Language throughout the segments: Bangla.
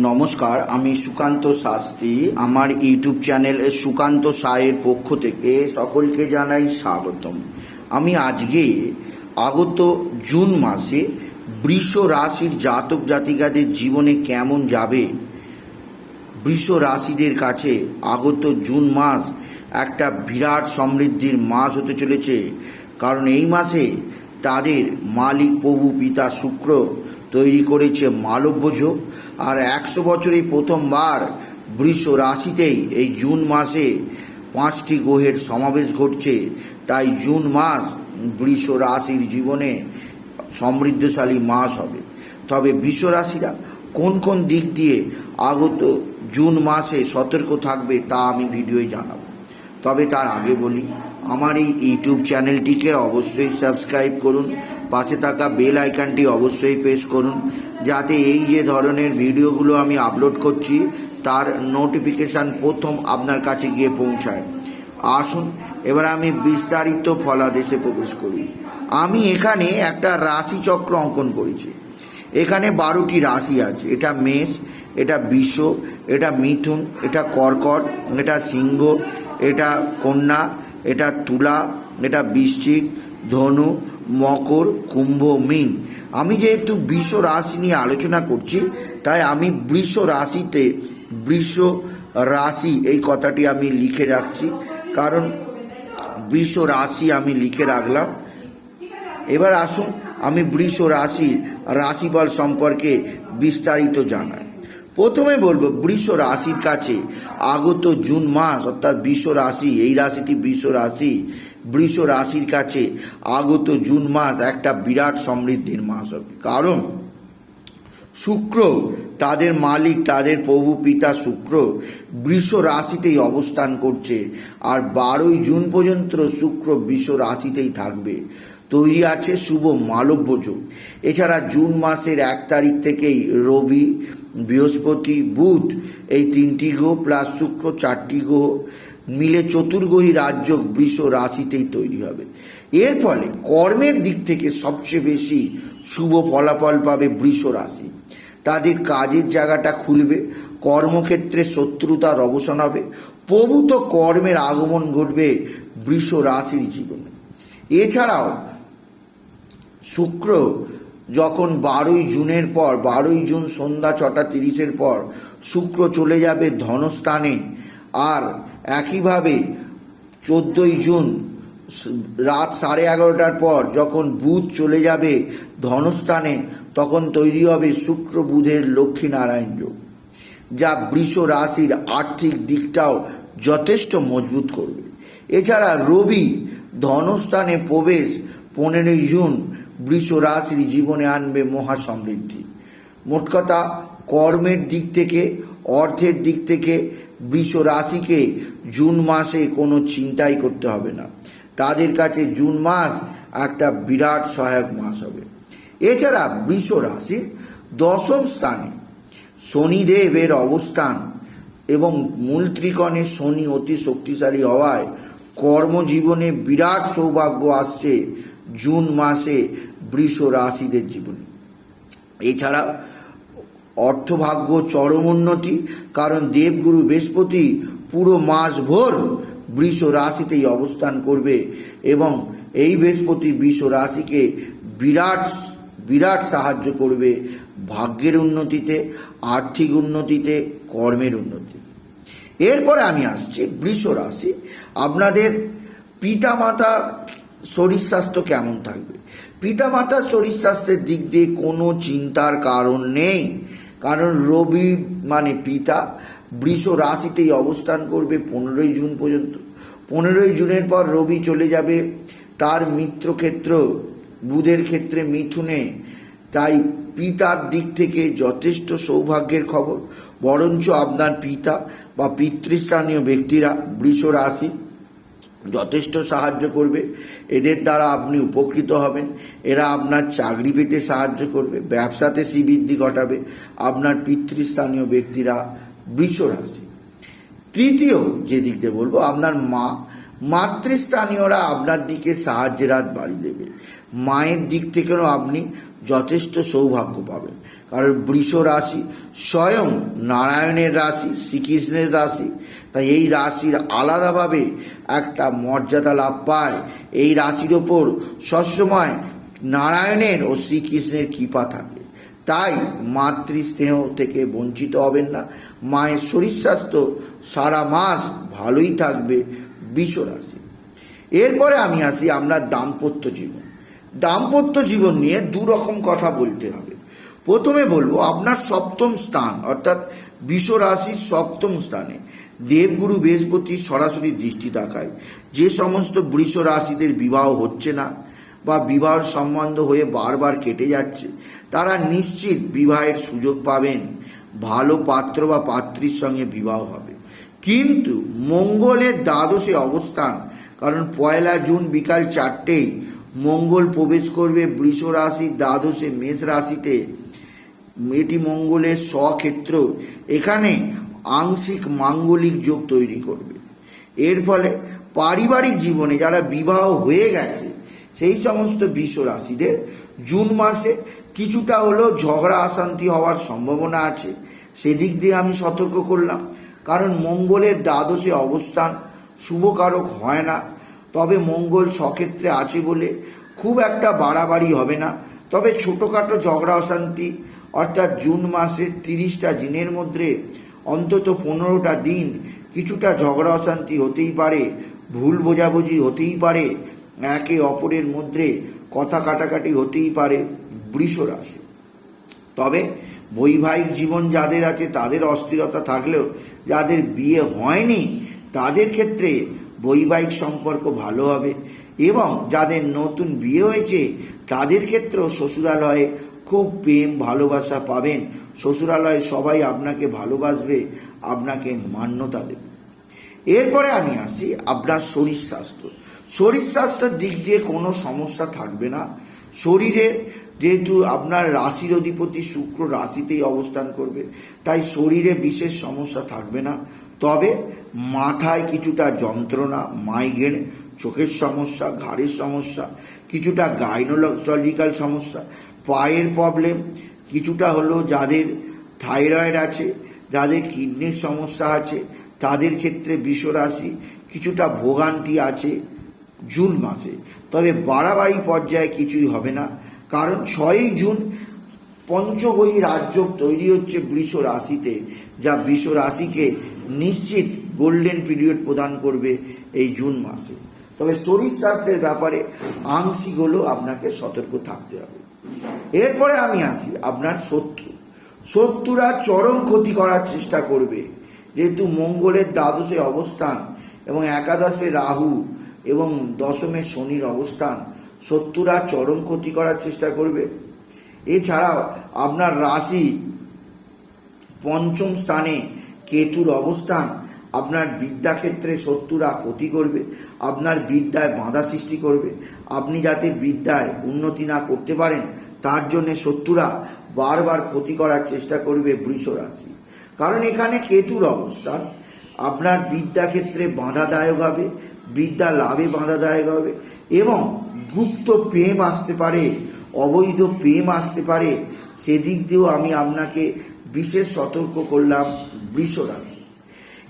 নমস্কার, আমি সুকান্ত শাস্ত্রী। আমার ইউটিউব চ্যানেল সুকান্ত সায়ের পক্ষ থেকে সকলকে জানাই স্বাগতম। আমি আজকে আগত জুন মাসে বৃষ রাশির জাতক জাতিকাদের জীবনে কেমন যাবে, বৃষ রাশিদের কাছে আগত জুন মাস একটা বিরাট সমৃদ্ধির মাস হতে চলেছে। কারণ এই মাসে তাদের মালিক প্রভু পিতা শুক্র তৈরি করেছে মালব্য যোগ আর একশো বছরে প্রথমবার বৃষ রাশিতেই এই জুন মাসে পাঁচটি গ্রহের সমাবেশ ঘটছে। তাই জুন মাস বৃষ রাশির জীবনে সমৃদ্ধশালী মাস হবে। তবে বৃষ রাশিরা কোন কোন দিক দিয়ে আগত জুন মাসে সতর্ক থাকবে তা আমি ভিডিওয় জানাব। তবে তার আগে বলি, আমার এই ইউটিউব চ্যানেলটিকে অবশ্যই সাবস্ক্রাইব করুন। পাশে থাকা বেল আইকনটি অবশ্যই প্রেস করুন, যাতে এই যে ধরনের ভিডিওগুলো আমি আপলোড করছি, তার নোটিফিকেশান প্রথম আপনার কাছে গিয়ে পৌঁছায়। আসুন, এবার আমি বিস্তারিত ফলাদেশে প্রবেশ করি। আমি এখানে একটা রাশিচক্র অঙ্কন করেছি। এখানে বারোটি রাশি আছে। এটা মেষ, এটা বিষ, এটা মিথুন, এটা কর্কট, এটা সিংহ, এটা কন্যা, এটা তুলা, এটা বৃশ্চিক, ধনু মকর, কুম্ভ, মিন। আমি যেহেতু বৃষ রাশি নিয়ে আলোচনা করছি, তাই আমি বৃষ রাশিতে, বৃষ রাশি এই কথাটি আমি লিখে রাখছি। কারণ বৃষ রাশি আমি লিখে রাখলাম। এবার আসুন আমি বৃষ রাশির রাশিফল সম্পর্কে বিস্তারিত জানাই। প্রথমে বলব, বৃষ রাশির কাছে আগত জুন মাস, অর্থাৎ বৃষ রাশি, এই রাশিটি বৃষ রাশি। বৃষ রাশির কাছে আগত জুন মাস একটা বিরাট সমৃদ্ধির মাস হবে। কারণ শুক্র তাদের মালিক, তাদের প্রভু পিতা শুক্র বৃষ রাশিতেই অবস্থান করছে আর বারোই জুন পর্যন্ত শুক্র বৃষ রাশিতেই থাকবে। তৈরি আছে শুভ মালব্য যোগ। এছাড়া জুন মাসের এক তারিখ থেকেই রবি, বৃহস্পতি, বুধ এই তিনটি গ্রহ প্লাস শুক্র চারটি গ্রহ। মিলে চতুর্গ্রহী রাজ্য বৃষ রাশিতেই তৈরি হবে। এর ফলে কর্মের দিক থেকে সবচেয়ে বেশি শুভ ফলাফল পাবে বৃষ রাশি। তাদের কাজের জায়গাটা খুলবে, কর্মক্ষেত্রে শত্রুতার অবসান হবে, প্রভূত কর্মের আগমন ঘটবে বৃষ রাশির জীবনে। এছাড়াও শুক্র যখন বারোই জুনের পর, বারোই জুন সন্ধ্যা ছটা তিরিশের পর শুক্র চলে যাবে ধনস্থানে। আর একইভাবে চোদ্দোই জুন রাত সাড়ে এগারোটার পর যখন বুধ চলে যাবে ধনস্থানে, তখন তৈরি হবে শুক্র বুধের লক্ষ্মীনারায়ণ যোগ, যা বৃষ রাশির আর্থিক দিকটাও যথেষ্ট মজবুত করবে। এছাড়া রবি ধনস্থানে প্রবেশ পনেরোই জুন বৃষ রাশির জীবনে আনবে মহা সমৃদ্ধি মোট কথা, কর্মের দিক থেকে, অর্থের দিক থেকে বৃষ রাশিকে জুন মাসে কোনো চিন্তাই করতে হবে না। তাদের কাছে জুন মাস একটা বিরাট সহায়ক মাস হবে। এছাড়া বৃষ রাশির দশম স্থানে শনিদেবের অবস্থান এবং মূল ত্রিকোণে শনি অতি শক্তিশালী হওয়ায় কর্মজীবনে বিরাট সৌভাগ্য আসছে জুন মাসে বৃষ রাশিদের জীবনে। এছাড়া অর্থভাগ্য চরম উন্নতি, কারণ দেবগুরু বৃহস্পতি পুরো মাস ভোর বৃষ রাশিতেই অবস্থান করবে এবং এই বৃহস্পতি বৃষ রাশিকে বিরাট বিরাট সাহায্য করবে ভাগ্যের উন্নতিতে, আর্থিক উন্নতিতে, কর্মের উন্নতি। এরপরে আমি আসছি বৃষ রাশি। আপনাদের পিতামাতার শরীর স্বাস্থ্য কেমন থাকবে? পিতা পিতামাতার শরীর স্বাস্থ্যের দিক দিয়ে কোনো চিন্তার কারণ নেই। কারণ রবি মানে পিতা, বৃষ রাশিতেই অবস্থান করবে পনেরোই জুন পর্যন্ত। পনেরোই জুনের পর রবি চলে যাবে তার মিত্রক্ষেত্র বুধের ক্ষেত্রে মিথুনে। তাই পিতার দিক থেকে যথেষ্ট সৌভাগ্যের খবর। বরঞ্চ আপনার পিতা বা পিতৃস্থানীয় ব্যক্তিরা বৃষ রাশি যথেষ্ট সাহায্য করবে। এদের দ্বারা আপনি উপকৃত হবেন। এরা আপনার চাকরি পেতে সাহায্য করবে, ব্যবসাতে শ্রীবৃদ্ধি ঘটাবে, আপনার পিতৃস্থানীয় ব্যক্তিরা বৃষ রাশি তৃতীয় যে দিক দিয়ে বলব, আপনার মা, মাতৃস্থানীয়রা আপনার দিকে সাহায্যের হাত বাড়ি দেবে। মায়ের দিক থেকেও আপনি যথেষ্ট সৌভাগ্য পাবেন। কারণ বৃষ রাশি স্বয়ং নারায়ণের রাশি, শ্রীকৃষ্ণের রাশি তাই এই রাশির আলাদাভাবে একটা মর্যাদা লাভ পায়। এই রাশির ওপর সবসময় নারায়ণের ও শ্রীকৃষ্ণের কৃপা থাকে। তাই মাতৃস্নেহ থেকে বঞ্চিত হবেন না। মায়ের শরীর স্বাস্থ্য সারা মাস ভালোই থাকবে বৃষ রাশি। এরপরে আমি আসি আপনার দাম্পত্য জীবন। দাম্পত্য জীবন নিয়ে দু রকম কথা বলতে হবে। প্রথমে বলব আপনার সপ্তম স্থান, অর্থাৎ বিষ রাশির সপ্তম স্থানে। দেবগুরু বৃহস্পতি সরাসরি দৃষ্টি তাকায়। যে সমস্ত বৃষ রাশিদের বিবাহ হচ্ছে না বা বিবাহ সম্বন্ধ হয়ে বারবার কেটে যাচ্ছে, তারা নিশ্চিত বিবাহের সুযোগ পাবেন। ভালো পাত্র বা পাত্রীর সঙ্গে বিবাহ হবে। কিন্তু মঙ্গলের দ্বাদশে অবস্থান, কারণ পয়লা জুন বিকাল চারটেই মঙ্গল প্রবেশ করবে বৃষ রাশির দ্বাদশে মেষ রাশিতে। এটি মঙ্গলের স্বক্ষেত্র। এখানে আংশিক মাঙ্গলিক যোগ তৈরি করবে। এর ফলে পারিবারিক জীবনে যারা বিবাহ হয়ে গেছে, সেই সমস্ত বিশ্ব রাশিদের জুন মাসে কিছুটা হলেও ঝগড়া অশান্তি হওয়ার সম্ভাবনা আছে। সেদিক দিয়ে আমি সতর্ক করলাম, কারণ মঙ্গলের দ্বাদশে অবস্থান শুভকারক হয় না। তবে মঙ্গল সক্ষেত্রে আছে বলে খুব একটা বাড়াবাড়ি হবে না। তবে ছোটোখাটো ঝগড়া অশান্তি অর্থাৎ জুন মাসের তিরিশটা দিনের মধ্যে অন্তত পনেরোটা দিন কিছুটা ঝগড়া অশান্তি হতেই পারে, ভুল বোঝাবুঝি হতেই পারে, একে অপরের মধ্যে কথা কাটাকাটি হতেই পারে বৃষ রাশি। তবে বৈবাহিক জীবন যাদের আছে তাদের অস্থিরতা থাকলেও যাদের বিয়ে হয়নি, তাদের ক্ষেত্রে বৈবাহিক সম্পর্ক ভালো হবে এবং যাদের নতুন বিয়ে হয়েছে তাদের ক্ষেত্রেও শ্বশুরালয়ে খুব প্রেম, ভালোবাসা পাবেন। শ্বশুরালয়ে সবাই আপনাকে ভালোবাসবে, আপনাকে মান্যতা দেবে। এরপরে আমি আসি আপনার শরীর স্বাস্থ্য। শরীর স্বাস্থ্যের দিক দিয়ে কোনো সমস্যা থাকবে না। শরীরের যেহেতু আপনার রাশির অধিপতি শুক্র রাশিতেই অবস্থান করবে, তাই শরীরে বিশেষ সমস্যা থাকবে না। তবে মাথায় কিছুটা যন্ত্রণা, মাইগ্রেন, চোখের সমস্যা, ঘাড়ের সমস্যা, কিছুটা গাইনোলজিক্যাল সমস্যা পায়ের প্রবলেম কিছুটা হলো যাদের থাইরয়েড আছে, যাদের কিডনির সমস্যা আছে, তাদের ক্ষেত্রে বিশ্বরাশি কিছুটা ভোগান্তি আছে জুন মাসে। তবে বাড়াবাড়ি পর্যায়ে কিছুই হবে না, কারণ ছয়ই জুন পঞ্চগহী রাজ্য তৈরি হচ্ছে বৃষ রাশিতে যা বৃষ রাশিকে নিশ্চিত গোল্ডেন পিরিয়ড প্রদান করবে এই জুন মাসে। তবে শরীর স্বাস্থ্যের ব্যাপারে আংশিক হলেও আপনাকে সতর্ক থাকতে হবে। এরপরে আমি আসি আপনার শত্রু। শত্রুরা চরম ক্ষতি করার চেষ্টা করবে। যেহেতু মঙ্গলের দ্বাদশে অবস্থান এবং একাদশে রাহু এবং দশমে শনির অবস্থান, শত্রুরা চরম ক্ষতি করার চেষ্টা করবে। এছাড়াও আপনার রাশি পঞ্চম স্থানে কেতুর অবস্থান, আপনার বিদ্যাক্ষেত্রে শত্রুরা ক্ষতি করবে, আপনার বিদ্যায় বাধা সৃষ্টি করবে। আপনি যাতে বিদ্যায় উন্নতি না করতে পারেন তার জন্যে শত্রুরা বারবার ক্ষতি করার চেষ্টা করবে বৃষ রাশি। কারণ এখানে কেতুর অবস্থান। আপনার বিদ্যাক্ষেত্রে বাধাদায়ক হবে, বিদ্যা লাভে বাধাদায়ক হবে এবং গুপ্ত প্রেম আসতে পারে, অবৈধ প্রেম আসতে পারে। সেদিক দিয়েও আমি আপনাকে বিশেষ সতর্ক করলাম বৃষ রাশি।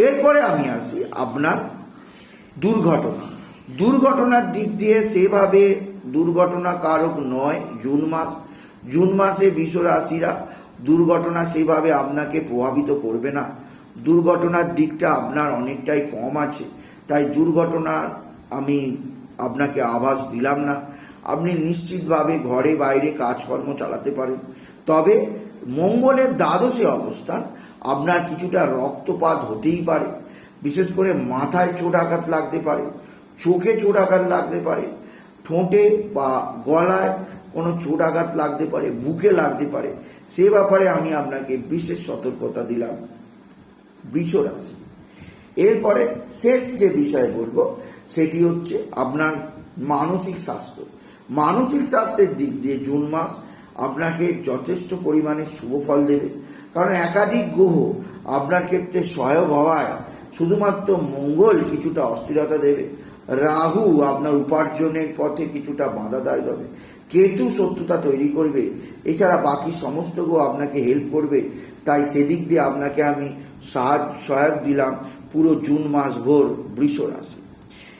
এরপরে আমি আসি আপনার দুর্ঘটনা। দুর্ঘটনার দিক দিয়ে সেভাবে দুর্ঘটনা কারক নয়, জুন মাস, জুন মাসে বিশ্ব রাশিরা দুর্ঘটনা সেভাবে আপনাকে প্রভাবিত করবে না। দুর্ঘটনার দিকটা আপনার অনেকটাই কম আছে, তাই দুর্ঘটনা আমি আপনাকে আভাস দিলাম না। আপনি নিশ্চিতভাবে ঘরে বাইরে কাজকর্ম চালাতে পারেন। তবে মঙ্গলের দ্বাদশে অবস্থান আপনার কিছুটা রক্তপাত হতেই পারে। বিশেষ করে মাথায় চোট আঘাত লাগতে পারে, চোখে চোট আঘাত লাগতে পারে ঠোঁটে বা গলায় কোনো চোট আঘাত লাগতে পারে, বুকে লাগতে পারে, সে ব্যাপারে আমি আপনাকে বিশেষ সতর্কতা দিলাম। বৃষ রাশি এরপরে শেষ যে বিষয় বলব, সেটি হচ্ছে আপনার মানসিক স্বাস্থ্য। মানসিক স্বাস্থ্যের দিক দিয়ে জুন মাস আপনাকে যথেষ্ট পরিমাণে শুভ ফল দেবে। কারণ একাধিক গ্রহ আপনার ক্ষেত্রে সহায়ক হওয়ায় শুধুমাত্র মঙ্গল কিছুটা অস্থিরতা দেবে। রাহু আপনার উপার্জনের পথে কিছুটা বাধাদায়ক হবে কেতু শত্রুতা তৈরি করবে। এছাড়া বাকি সমস্ত গ্রহ আপনাকে হেল্প করবে। তাই সেদিক দিয়ে আপনাকে আমি সাহায্য, সহায়ক দিলাম পুরো জুন মাস ভোর বৃষ রাশি।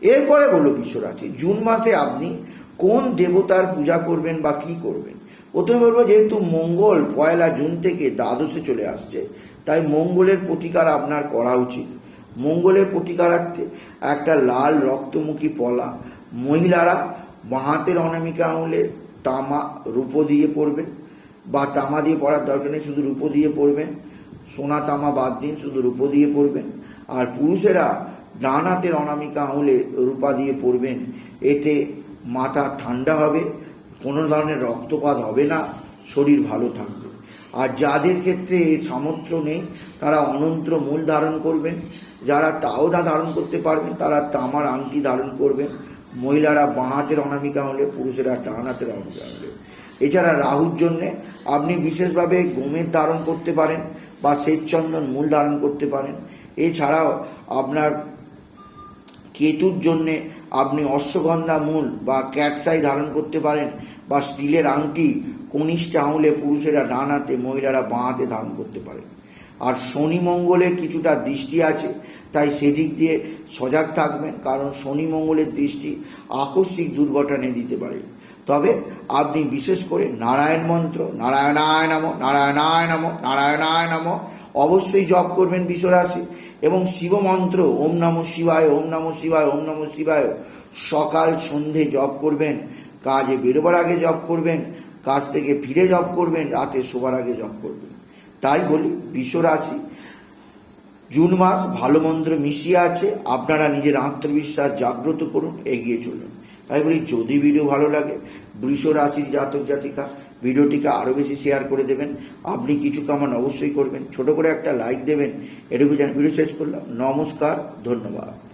এরপরে বলো বৃষ রাশি। জুন মাসে আপনি কোন দেবতার পূজা করবেন বা কি করবেন? প্রথমে বলব যেহেতু মঙ্গল পয়লা জুন থেকে দ্বাদশে চলে আসছে, তাই মঙ্গলের প্রতিকার আপনার করা উচিত। মঙ্গলের প্রতিকারার্থে একটা লাল রক্তমুখী পলা। মহিলারা বাঁ হাতের অনামিকা আঙুলে তামা রূপো দিয়ে পড়বেন। বা তামা দিয়ে পড়ার দরকার নেই, শুধু রূপো দিয়ে পড়বেন। সোনা তামা বাদ দিন, শুধু রূপো দিয়ে পড়বেন। আর পুরুষেরা ডান হাতের অনামিকা আঙুলে রূপা দিয়ে পড়বেন। এতে মাথা ঠান্ডা হবে, কোনো ধরনের রক্তপাত হবে না, শরীর ভালো থাকবে। আর যাদের ক্ষেত্রে সামর্থ্য নেই, তারা অনন্ত মূল ধারণ করবেন। যারা তাও না ধারণ করতে পারবেন, তারা তামার আংটি ধারণ করবেন। মহিলারা বাঁ হাতের অনামিকা হলে, পুরুষেরা ডান হাতের অনামিকা হলে। এছাড়া রাহুর জন্যে আপনি বিশেষভাবে গোমের ধারণ করতে পারেন বা শ্বেতচন্দন মূল ধারণ করতে পারেন। এছাড়াও আপনার কেতুর জন্যে আপনি অশ্বগন্ধা মূল বা ক্যাটসাই ধারণ করতে পারেন বা স্টিলের আংটি কনিষ্ঠ আঙুলে পুরুষেরা ডান হাতে, মহিলারা বাঁ হাতে ধারণ করতে পারেন। আর শনি মঙ্গলের কিছুটা দৃষ্টি আছে, তাই সেদিক দিয়ে সজাগ থাকবেন, কারণ শনি মঙ্গলের দৃষ্টি আকস্মিক দুর্ঘটনা দিতে পারে। তবে আপনি বিশেষ করে নারায়ণ মন্ত্র, নারায়ণায় নাম নারায়ণায় নাম নারায়ণায় নাম অবশ্যই জপ করবেন বিশ্বরাশি এবং শিব মন্ত্র, ওম নম শিবায়, ওম নম শিবায়, ওম নম শিবায় সকাল সন্ধে জপ করবেন, কাজে বেরোবার আগে জপ করবেন, কাজ থেকে ফিরে জপ করবেন, রাতে শোবার আগে জপ করবেন। তাই বলি বিশ্বরাশি জুন মাস ভালো মন্ত্র মিশিয়ে আছে, আপনারা নিজের আত্মবিশ্বাস জাগ্রত করুন, এগিয়ে চলুন। তাই বলি, যদি ভিডিও ভালো লাগে, বৃষ রাশির জাতক জাতিকা, ভিডিওটিকে আরও বেশি শেয়ার করে দেবেন। আপনি কিছু কামান অবশ্যই করবেন। ছোট করে একটা লাইক দেবেন, এটুকু জানি। ভিডিও শেষ করলাম। নমস্কার, ধন্যবাদ।